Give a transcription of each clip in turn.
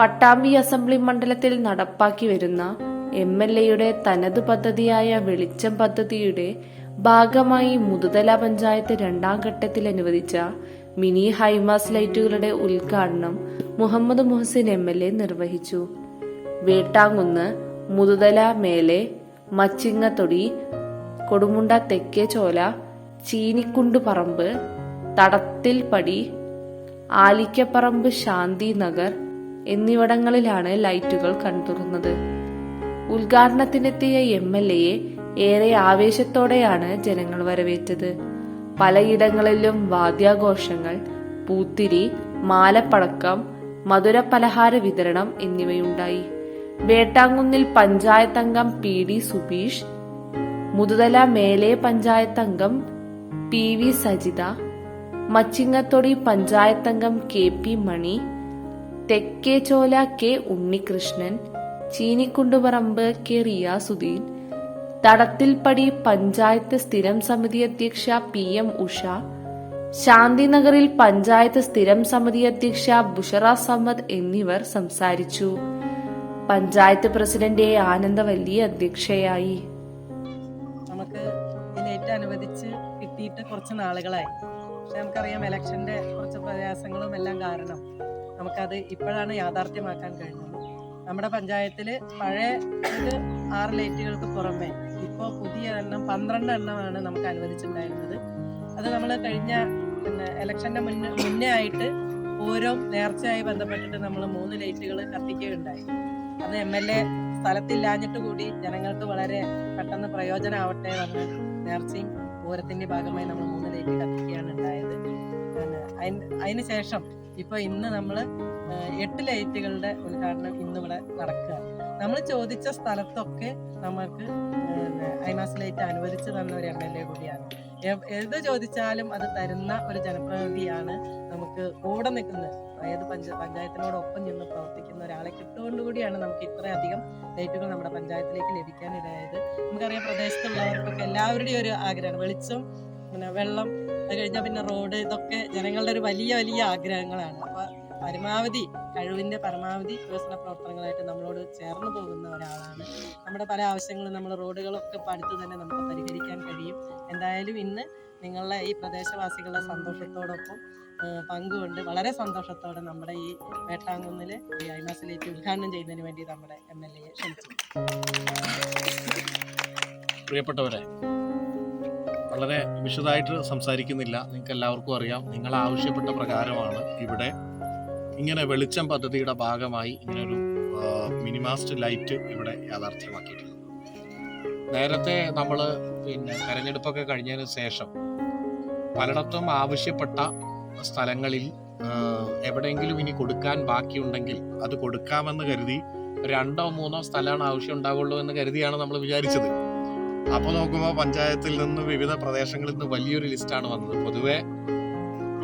Pattambi assembly മണ്ഡലത്തിൽ നടപ്പാക്കി വരുന്ന എം എൽ എയുടെ തനത് പദ്ധതിയായ വെളിച്ചം പദ്ധതിയുടെ ഭാഗമായി മുതുതല പഞ്ചായത്ത് രണ്ടാം ഘട്ടത്തിൽ അനുവദിച്ച മിനി ഹൈമാസ് ലൈറ്റുകളുടെ ഉദ്ഘാടനം Muhammad Muhsin M L A നിർവഹിച്ചു. വേട്ടാങ്കുന്ന് മുതുതല മേലെ മച്ചിങ്ങത്തൊടി കൊടുമുണ്ട തെക്കേ ചോല ചീനിക്കുണ്ട് പറമ്പ് തടത്തിൽപ്പടി ആലിക്കപ്പറമ്പ് ശാന്തി നഗർ എന്നിവിടങ്ങളിലാണ് ലൈറ്റുകൾ കണ്ടുറുന്നത് ഉദ്ഘാടനത്തിനെത്തിയ എം എൽ എയെ ഏറെ ആവേശത്തോടെയാണ് ജനങ്ങൾ വരവേറ്റത്. പലയിടങ്ങളിലും വാദ്യാഘോഷങ്ങൾ പൂത്തിരി മാലപ്പടക്കം മധുര പലഹാര വിതരണം എന്നിവയുണ്ടായി. വേട്ടാങ്കുന്നിൽ പഞ്ചായത്ത് അംഗം പി ഡി സുബീഷ് മുതുതല മേലെ പഞ്ചായത്ത് അംഗം പി വി സജിത മച്ചിങ്ങത്തൊടി പഞ്ചായത്ത് അംഗം K P Mani Thekkechola K Unnikrishnan Cheenikkunduparamba K Riyasuddin Thadathilpadi panchayat സ്ഥിരം സമിതി അധ്യക്ഷ പി എം ഉഷ ശാന്തിനഗറിൽ പഞ്ചായത്ത് സ്ഥിരം സമിതി അധ്യക്ഷ ബുഷറ സമദ് എന്നിവർ സംസാരിച്ചു. പഞ്ചായത്ത് പ്രസിഡന്റ് ആനന്ദവല്ലി അധ്യക്ഷയായി. നമുക്ക് ലേറ്റ് അനുവദിച്ച് കിട്ടിയിട്ട് കുറച്ച് നാളുകളായി. പക്ഷെ നമുക്കറിയാം ഇലക്ഷന്റെ കുറച്ച് പ്രയാസങ്ങളും എല്ലാം കാരണം. നമുക്കത് ഇപ്പോഴാണ് യാഥാർത്ഥ്യമാക്കാൻ കഴിഞ്ഞത്. നമ്മുടെ പഞ്ചായത്തിൽ പഴയ ആറ് ലൈറ്റുകൾക്ക് പുറമെ ഇപ്പോൾ പുതിയ എണ്ണം പന്ത്രണ്ട് എണ്ണമാണ് നമുക്ക് അനുവദിച്ചിട്ടുണ്ടായിരുന്നത്. അത് നമ്മൾ കഴിഞ്ഞ പിന്നെ ഇലക്ഷന്റെ മുന്നേ മുന്നേ ആയിട്ട് ഓരോ നേർച്ചയായി ബന്ധപ്പെട്ടിട്ട് നമ്മൾ മൂന്ന് ലൈറ്റുകൾ കത്തിക്കുകയുണ്ടായി. അത് എം എൽ എ സ്ഥലത്തില്ലാഞ്ഞിട്ട് കൂടി ജനങ്ങൾക്ക് വളരെ പെട്ടെന്ന് പ്രയോജനമാവട്ടെ വന്ന് നേർച്ചയും പൂരത്തിന്റെ ഭാഗമായി നമ്മൾ മൂന്ന് ലൈറ്റ് കത്തിക്കുകയാണ് ഉണ്ടായത്. അതിന് ശേഷം ഇപ്പൊ ഇന്ന് നമ്മൾ എട്ട് ലൈറ്റുകളുടെ ഉദ്ഘാടനം ഇന്ന് ഇവിടെ നടക്കുക. നമ്മൾ ചോദിച്ച സ്ഥലത്തൊക്കെ നമുക്ക് ഐമാസ് ലൈറ്റ് അനുവദിച്ചു തന്ന ഒരു എം എൽ എ കൂടിയാണ്. ഏത് ചോദിച്ചാലും അത് തരുന്ന ഒരു ജനപ്രതിനിധിയാണ് നമുക്ക് കൂടെ നിൽക്കുന്നത്. ഏത് പഞ്ച പഞ്ചായത്തിനോടൊപ്പം നിന്ന് പ്രവർത്തിക്കുന്ന ഒരാളെ കിട്ടുകൊണ്ട് കൂടിയാണ് നമുക്ക് ഇത്രയധികം ലൈറ്റുകൾ നമ്മുടെ പഞ്ചായത്തിലേക്ക് ലഭിക്കാനിടയായത് നമുക്കറിയാം പ്രദേശത്തുള്ളവർക്കൊക്കെ എല്ലാവരുടെയും ഒരു ആഗ്രഹമാണ്. വെളിച്ചം പിന്നെ വെള്ളം അത് കഴിഞ്ഞാൽ പിന്നെ റോഡ് ഇതൊക്കെ ജനങ്ങളുടെ ഒരു വലിയ വലിയ ആഗ്രഹങ്ങളാണ്. അപ്പൊ പരമാവധി കഴിവിന്റെ പരമാവധി വികസന പ്രവർത്തനങ്ങളായിട്ട് നമ്മളോട് ചേർന്ന് പോകുന്ന ഒരാളാണ്. നമ്മുടെ പല ആവശ്യങ്ങളും നമ്മൾ റോഡുകളൊക്കെ അടുത്ത് തന്നെ നമുക്ക് പരിഹരിക്കാൻ കഴിയും. എന്തായാലും ഇന്ന് നിങ്ങളുടെ ഈ പ്രദേശവാസികളുടെ സന്തോഷത്തോടൊപ്പം പങ്കുകൊണ്ട് വളരെ സന്തോഷത്തോടെ നമ്മുടെ ഈ വേട്ടാങ്കുന്നിൽ ഈ ഐമാസിലേക്ക് ഉദ്ഘാടനം ചെയ്യുന്നതിന് വേണ്ടി നമ്മുടെ എം എൽ എയെ ക്ഷണിച്ചു. പ്രിയപ്പെട്ടവരെ വളരെ വിശദമായിട്ട് സംസാരിക്കുന്നില്ല. നിങ്ങൾക്ക് എല്ലാവർക്കും അറിയാം. നിങ്ങൾ ആവശ്യപ്പെട്ട പ്രകാരമാണ് ഇവിടെ ഇങ്ങനെ വെളിച്ചം പദ്ധതിയുടെ ഭാഗമായി ഇങ്ങനൊരു മിനിമാസ്റ്റ് ലൈറ്റ് ഇവിടെ യാഥാർത്ഥ്യമാക്കിയിട്ടുള്ളത് നേരത്തെ നമ്മൾ പിന്നെ തെരഞ്ഞെടുപ്പൊക്കെ കഴിഞ്ഞതിന് ശേഷം പലയിടത്തും ആവശ്യപ്പെട്ട സ്ഥലങ്ങളിൽ എവിടെയെങ്കിലും ഇനി കൊടുക്കാൻ ബാക്കിയുണ്ടെങ്കിൽ അത് കൊടുക്കാമെന്ന് കരുതി രണ്ടോ മൂന്നോ സ്ഥലമാണ് ആവശ്യം ഉണ്ടാവുള്ളൂ എന്ന് കരുതിയാണ് നമ്മൾ വിചാരിച്ചത്. അപ്പോൾ നോക്കുമ്പോൾ പഞ്ചായത്തിൽ നിന്ന് വിവിധ പ്രദേശങ്ങളിൽ നിന്ന് വലിയൊരു ലിസ്റ്റാണ് വന്നത്. പൊതുവെ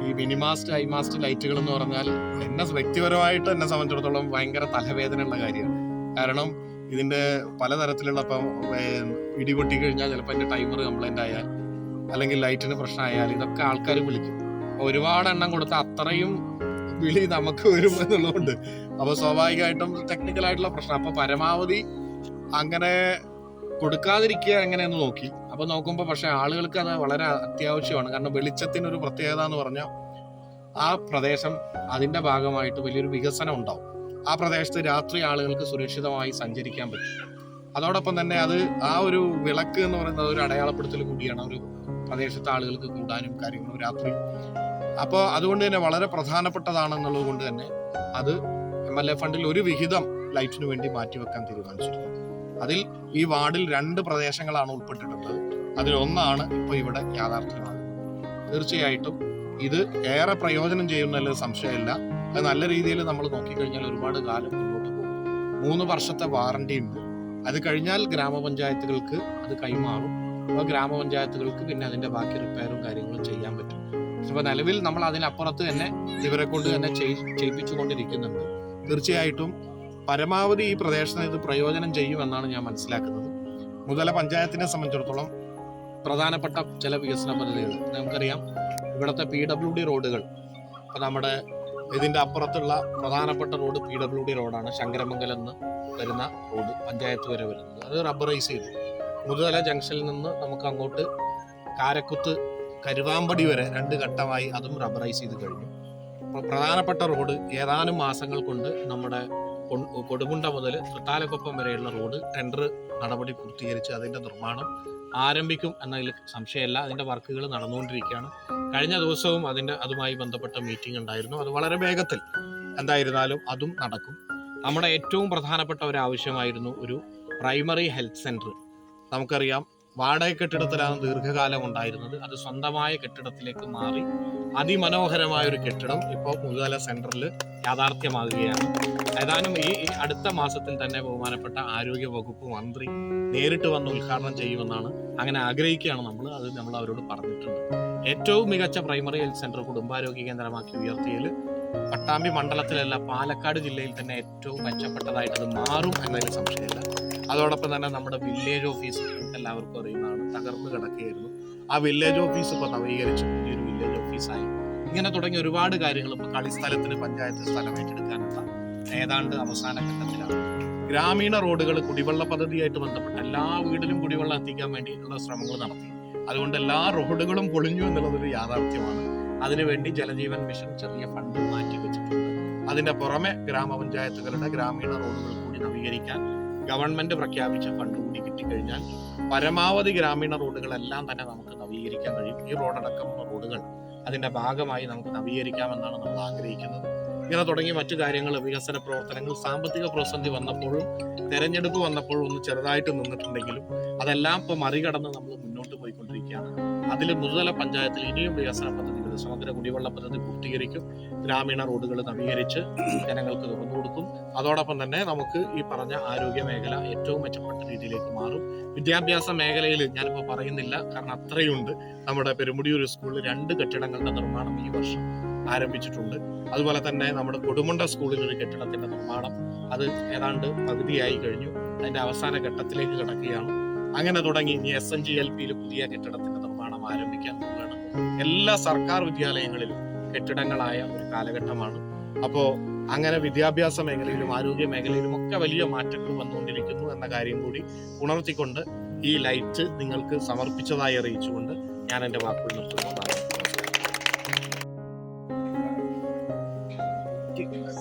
ഈ മിനിമാസ്റ്റ് ഹൈമാസ്റ്റ് ലൈറ്റുകൾ എന്ന് പറഞ്ഞാൽ എന്നെ വ്യക്തിപരമായിട്ട് എന്നെ സംബന്ധിച്ചിടത്തോളം ഭയങ്കര തലവേദനയുള്ള കാര്യമാണ്. കാരണം ഇതിന്റെ പലതരത്തിലുള്ള ഇപ്പം ഇടികൊട്ടി കഴിഞ്ഞാൽ ചിലപ്പോൾ എന്റെ ടൈമർ കംപ്ലൈന്റ് ആയാൽ അല്ലെങ്കിൽ ലൈറ്റിന് പ്രശ്നമായാൽ ഇതൊക്കെ ആൾക്കാർ വിളിക്കും. ഒരുപാട് എണ്ണം കൊടുത്ത അത്രയും വിളി നമുക്ക് വരും എന്നുള്ളതുകൊണ്ട്. അപ്പോൾ സ്വാഭാവികമായിട്ടും ടെക്നിക്കലായിട്ടുള്ള പ്രശ്നം. അപ്പോൾ പരമാവധി അങ്ങനെ കൊടുക്കാതിരിക്കുക എങ്ങനെയെന്ന് നോക്കി. അപ്പൊ നോക്കുമ്പോൾ പക്ഷെ ആളുകൾക്ക് അത് വളരെ അത്യാവശ്യമാണ്. കാരണം വെളിച്ചത്തിന് ഒരു പ്രത്യേകത എന്ന് പറഞ്ഞാൽ ആ പ്രദേശം അതിന്റെ ഭാഗമായിട്ട് വലിയൊരു വികസനം ഉണ്ടാവും. ആ പ്രദേശത്ത് രാത്രി ആളുകൾക്ക് സുരക്ഷിതമായി സഞ്ചരിക്കാൻ പറ്റും. അതോടൊപ്പം തന്നെ അത് ആ ഒരു വിളക്ക് എന്ന് പറയുന്നത് ഒരു അടയാളപ്പെടുത്തൽ കൂടിയാണ്. ഒരു പ്രദേശത്തെ ആളുകൾക്ക് കൂടാനും കാര്യങ്ങളും രാത്രി. അപ്പോൾ അതുകൊണ്ട് തന്നെ വളരെ പ്രധാനപ്പെട്ടതാണെന്നുള്ളത് കൊണ്ട് തന്നെ അത് എം എൽ എ ഫണ്ടിൽ ഒരു വിഹിതം ലൈറ്റിനു വേണ്ടി മാറ്റിവെക്കാൻ തീരുമാനിച്ചിരുന്നു അതിൽ ഈ വാർഡിൽ രണ്ട് പ്രദേശങ്ങളാണ് ഉൾപ്പെട്ടിട്ടുള്ളത്. അതിലൊന്നാണ് ഇപ്പോൾ ഇവിടെ യാഥാർത്ഥ്യമാകുന്നത്. തീർച്ചയായിട്ടും ഇത് ഏറെ പ്രയോജനം ചെയ്യുന്നതിൽ സംശയമില്ല. അത് നല്ല രീതിയിൽ നമ്മൾ നോക്കിക്കഴിഞ്ഞാൽ ഒരുപാട് കാലം മുന്നോട്ട് പോകും. മൂന്ന് വർഷത്തെ വാറണ്ടി ഉണ്ട്. അത് കഴിഞ്ഞാൽ ഗ്രാമപഞ്ചായത്തുകൾക്ക് അത് കൈമാറും. അപ്പോൾ ഗ്രാമപഞ്ചായത്തുകൾക്ക് പിന്നെ അതിന്റെ ബാക്കി റിപ്പയറും കാര്യങ്ങളും ചെയ്യാൻ പറ്റും. അപ്പോൾ നിലവിൽ നമ്മൾ അതിനപ്പുറത്ത് തന്നെ ഇവരെ കൊണ്ട് തന്നെ ചെയ്- ചെയ്യിപ്പിച്ചുകൊണ്ടിരിക്കുന്നുണ്ട്. തീർച്ചയായിട്ടും പരമാവധി ഈ പ്രദേശത്തിന് ഇത് പ്രയോജനം ചെയ്യുമെന്നാണ് ഞാൻ മനസ്സിലാക്കുന്നത്. മുതല പഞ്ചായത്തിനെ സംബന്ധിച്ചിടത്തോളം പ്രധാനപ്പെട്ട ചില വികസന പദ്ധതികൾ നമുക്കറിയാം. ഇവിടുത്തെ പി ഡബ്ല്യു ഡി റോഡുകൾ ഇപ്പം നമ്മുടെ ഇതിന്റെ അപ്പുറത്തുള്ള പ്രധാനപ്പെട്ട റോഡ് പി ഡബ്ല്യു ഡി റോഡാണ്. ശങ്കരമംഗലം എന്ന് വരുന്ന റോഡ് പഞ്ചായത്ത് വരെ വരുന്നത്. അത് റബ്ബറൈസ് ചെയ്തു. മുതല ജംഗ്ഷനിൽ നിന്ന് നമുക്ക് അങ്ങോട്ട് കാരക്കുത്ത് കരുവാമ്പടി വരെ രണ്ട് ഘട്ടമായി അതും റബ്ബറൈസ് ചെയ്ത് കഴിഞ്ഞു. അപ്പോൾ പ്രധാനപ്പെട്ട റോഡ് ഏതാനും മാസങ്ങൾ കൊണ്ട് നമ്മുടെ കൊ- കൊടുകുണ്ട മുതൽ തൃത്താലക്കൊപ്പം വരെയുള്ള റോഡ് ടെൻഡർ നടപടി പൂർത്തീകരിച്ച് അതിന്റെ നിർമ്മാണം ആരംഭിക്കും എന്നതിൽ സംശയമല്ല. അതിന്റെ വർക്കുകൾ നടന്നുകൊണ്ടിരിക്കുകയാണ്. കഴിഞ്ഞ ദിവസവും അതിന്റെ അതുമായി ബന്ധപ്പെട്ട മീറ്റിംഗ് ഉണ്ടായിരുന്നു. അത് വളരെ വേഗത്തിൽ എന്തായിരുന്നാലും അതും നടക്കും. നമ്മുടെ ഏറ്റവും പ്രധാനപ്പെട്ട ഒരു ആവശ്യമായിരുന്നു ഒരു പ്രൈമറി ഹെൽത്ത് സെന്റർ. നമുക്കറിയാം വാടക കെട്ടിടത്തിലാണ് ദീർഘകാലം ഉണ്ടായിരുന്നത്. അത് സ്വന്തമായ കെട്ടിടത്തിലേക്ക് മാറി അതിമനോഹരമായ ഒരു കെട്ടിടം ഇപ്പോൾ മുതല സെന്ററിൽ യാഥാർത്ഥ്യമാകുകയാണ്. ഏതാനും ഈ അടുത്ത മാസത്തിൽ തന്നെ ബഹുമാനപ്പെട്ട ആരോഗ്യ വകുപ്പ് മന്ത്രി നേരിട്ട് വന്ന് ഉദ്ഘാടനം ചെയ്യുമെന്നാണ് അങ്ങനെ ആഗ്രഹിക്കുകയാണ് നമ്മൾ. അത് നമ്മൾ അവരോട് പറഞ്ഞിട്ടുണ്ട്. ഏറ്റവും മികച്ച പ്രൈമറി ഹെൽത്ത് സെന്റർ കുടുംബാരോഗ്യ കേന്ദ്രമാക്കി ഉയർത്തിയതിൽ പട്ടാമ്പി മണ്ഡലത്തിലല്ല പാലക്കാട് ജില്ലയിൽ തന്നെ ഏറ്റവും മെച്ചപ്പെട്ടതായിട്ട് അത് മാറും എന്നതിൽ സംശയമില്ല. അതോടൊപ്പം തന്നെ നമ്മുടെ വില്ലേജ് ഓഫീസ് എല്ലാവർക്കും അറിയുന്നതാണ്. തകർന്നു കിടക്കുകയായിരുന്നു. ആ വില്ലേജ് ഓഫീസ് ഇപ്പോൾ നവീകരിച്ചു. പുതിയൊരു വില്ലേജ് ഓഫീസായി ഇങ്ങനെ തുടങ്ങിയ ഒരുപാട് കാര്യങ്ങൾ ഇപ്പോൾ കളിസ്ഥലത്തിന് പഞ്ചായത്ത് സ്ഥലം ഏറ്റെടുക്കാനുള്ള ഏതാണ്ട് അവസാന ഘട്ടത്തിലാണ്. ഗ്രാമീണ റോഡുകൾ കുടിവെള്ള പദ്ധതിയായിട്ട് ബന്ധപ്പെട്ട എല്ലാ വീടിലും കുടിവെള്ളം എത്തിക്കാൻ വേണ്ടിയിട്ടുള്ള ശ്രമങ്ങൾ നടത്തി. അതുകൊണ്ട് എല്ലാ റോഡുകളും പൊളിഞ്ഞു എന്നുള്ളതൊരു യാഥാർത്ഥ്യമാണ്. അതിനുവേണ്ടി ജലജീവൻ മിഷൻ ചെറിയ ഫണ്ട് മാറ്റി വെച്ചിട്ടുണ്ട്. അതിന്റെ പുറമെ ഗ്രാമപഞ്ചായത്തുകളുടെ ഗ്രാമീണ റോഡുകൾ കൂടി നവീകരിക്കാൻ ഗവൺമെന്റ് പ്രഖ്യാപിച്ച ഫണ്ട് കൂടി കിട്ടിക്കഴിഞ്ഞാൽ പരമാവധി ഗ്രാമീണ റോഡുകളെല്ലാം തന്നെ നമുക്ക് നവീകരിക്കാൻ കഴിയും. ഈ റോഡടക്കമുള്ള റോഡുകൾ അതിന്റെ ഭാഗമായി നമുക്ക് നവീകരിക്കാമെന്നാണ് നമ്മൾ ആഗ്രഹിക്കുന്നത്. ഇങ്ങനെ തുടങ്ങിയ മറ്റു കാര്യങ്ങൾ വികസന പ്രവർത്തനങ്ങൾ സാമ്പത്തിക പ്രതിസന്ധി വന്നപ്പോഴും തെരഞ്ഞെടുപ്പ് വന്നപ്പോഴും ഒന്ന് ചെറുതായിട്ട് നിന്നിട്ടുണ്ടെങ്കിലും അതെല്ലാം ഇപ്പൊ മറികടന്ന് നമ്മൾ മുന്നോട്ട് പോയിക്കൊണ്ടിരിക്കുകയാണ്. അതിൽ മുതല പഞ്ചായത്തിൽ ഇനിയും വികസന പദ്ധതികൾ സമഗ്ര കുടിവെള്ള പദ്ധതി പൂർത്തീകരിക്കും. ഗ്രാമീണ റോഡുകൾ നവീകരിച്ച് ജനങ്ങൾക്ക് തുറന്നു കൊടുക്കും. അതോടൊപ്പം തന്നെ നമുക്ക് ഈ പറഞ്ഞ ആരോഗ്യ മേഖല ഏറ്റവും മെച്ചപ്പെട്ട രീതിയിലേക്ക് മാറും. വിദ്യാഭ്യാസ മേഖലയിൽ ഞാനിപ്പോൾ പറയുന്നില്ല. കാരണം അത്രയുണ്ട്. നമ്മുടെ പെരുമുടിയൂർ സ്കൂളിൽ രണ്ട് കെട്ടിടങ്ങളുടെ നിർമ്മാണം ഈ വർഷം ആരംഭിച്ചിട്ടുണ്ട്. അതുപോലെ തന്നെ നമ്മുടെ കൊടുമുണ്ട സ്കൂളിൽ ഒരു കെട്ടിടത്തിന്റെ നിർമ്മാണം അത് ഏതാണ്ട് പകുതിയായി കഴിഞ്ഞു. അതിന്റെ അവസാന ഘട്ടത്തിലേക്ക് കിടക്കുകയാണ്. അങ്ങനെ തുടങ്ങി ഇനി എസ് എൻ ജി എൽ പിയിൽ പുതിയ കെട്ടിടത്തിന്റെ ആരംഭിക്കാൻ പോവുകയാണ് എല്ലാ സർക്കാർ വിദ്യാലയങ്ങളിലും കെട്ടിടങ്ങളായ ഒരു കാലഘട്ടമാണ് അപ്പോ അങ്ങനെ വിദ്യാഭ്യാസ മേഖലയിലും ആരോഗ്യ മേഖലയിലും ഒക്കെ വലിയ മാറ്റങ്ങൾ വന്നുകൊണ്ടിരിക്കുന്നു എന്ന കാര്യം കൂടി ഉണർത്തിക്കൊണ്ട് ഈ ലൈറ്റ് നിങ്ങൾക്ക് സമർപ്പിച്ചതായി അറിയിച്ചുകൊണ്ട് ഞാൻ എന്റെ വാക്കുകൾ നിർത്തുന്നു. Okay?